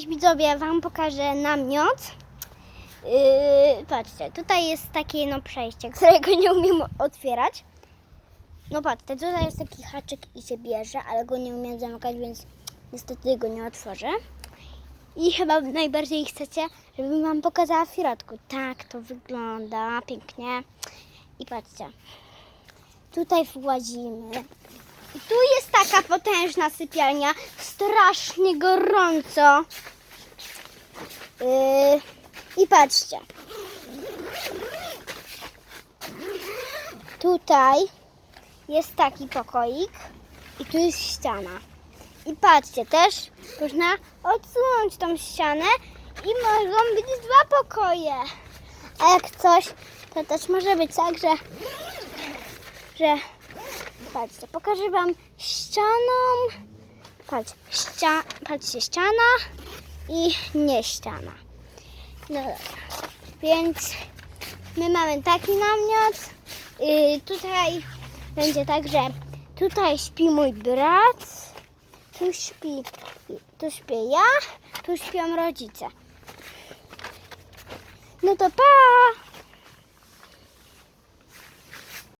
Widzowie, wam pokażę namiot. Yy, patrzcie, tutaj jest takie no przejście, którego nie umiem otwierać. No patrzcie, tutaj jest taki haczyk i się bierze, ale go nie umiem zamykać, więc niestety go nie otworzę. I chyba najbardziej chcecie, żebym wam pokazała w środku. Tak to wygląda pięknie. I patrzcie, tutaj włazimy. I tu jest taka potężna sypialnia, strasznie gorąco. Yy, I patrzcie. Tutaj jest taki pokoik i tu jest ściana. I patrzcie, też można odsunąć tą ścianę i mogą być dwa pokoje. A jak coś, to też może być tak, że, że patrzcie, pokażę wam ścianą. Patrz, ścia, patrzcie, ściana i nie ściana. No dobra. Więc my mamy taki namiot. Yy, tutaj będzie tak, że tutaj śpi mój brat, tu śpi, tu śpię ja, tu śpią rodzice. No to pa!